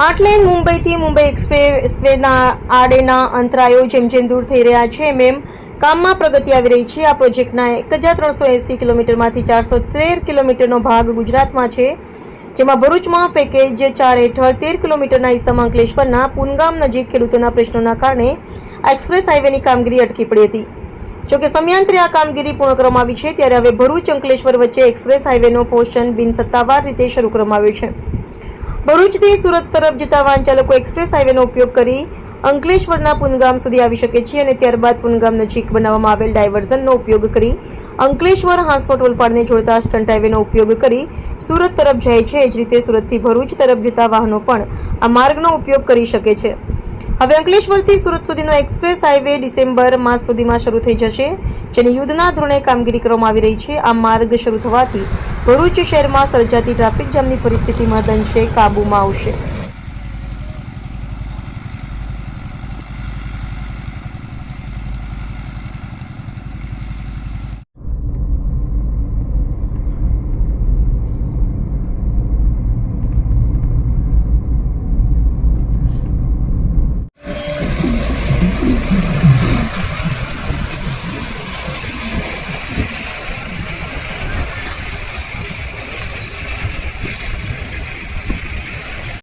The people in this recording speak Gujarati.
આઠ લેન મુંબઈથી મુંબઈ એક્સપ્રેસવેના આડેના અંતરાયો જેમ જેમ દૂર થઈ રહ્યા છે, એમ એમ કામમાં પ્રગતિ આવી રહી છે. આ પ્રોજેક્ટના એક હજાર ત્રણસો એંસી કિલોમીટરમાંથી ચારસો તેર કિલોમીટરનો ભાગ ગુજરાતમાં છે, જેમાં ભરૂચમાં પેકેજ ચાર હેઠળ તેર કિલોમીટરના ઈસમ અંકલેશ્વરના પુનગામ નજીક ખેડૂતોના પ્રશ્નોના કારણે આ એક્સપ્રેસ હાઈવેની કામગીરી અટકી પડી હતી. જોકે સમયાંતરે આ કામગીરી પૂર્ણ કરવામાં આવી છે, ત્યારે હવે ભરૂચ અંકલેશ્વર વચ્ચે એક્સપ્રેસ હાઈવેનો પોર્શન બિનસત્તાવાર રીતે શરૂ કરવામાં આવ્યો છે. ભરૂચથી સુરત તરફ જતા વાહન ચાલકો એક્સપ્રેસ હાઈવેનો ઉપયોગ કરી અંકલેશ્વરના પુનગામ સુધી આવી શકે છે અને ત્યારબાદ પુનગામ નજીક બનાવવામાં આવેલ ડાયવર્ઝનનો ઉપયોગ કરી અંકલેશ્વર હાંસો ટોલપાડને જોડતા સ્ટન્ટ હાઈવેનો ઉપયોગ કરી સુરત તરફ જાય છે. એ જ રીતે સુરતથી ભરૂચ તરફ જતા વાહનો પણ આ માર્ગનો ઉપયોગ કરી શકે છે. હવે અંકલેશ્વરથી સુરત સુધીનો એક્સપ્રેસ હાઈવે ડિસેમ્બર માસ સુધીમાં શરૂ થઈ જશે, જેની યુદ્ધના ધોરણે કામગીરી કરવામાં આવી રહી છે. આ માર્ગ શરૂ થવાથી ભરૂચ શહેરમાં સર્જાતી ટ્રાફિક જામની પરિસ્થિતિમાં દંશે કાબૂમાં આવશે.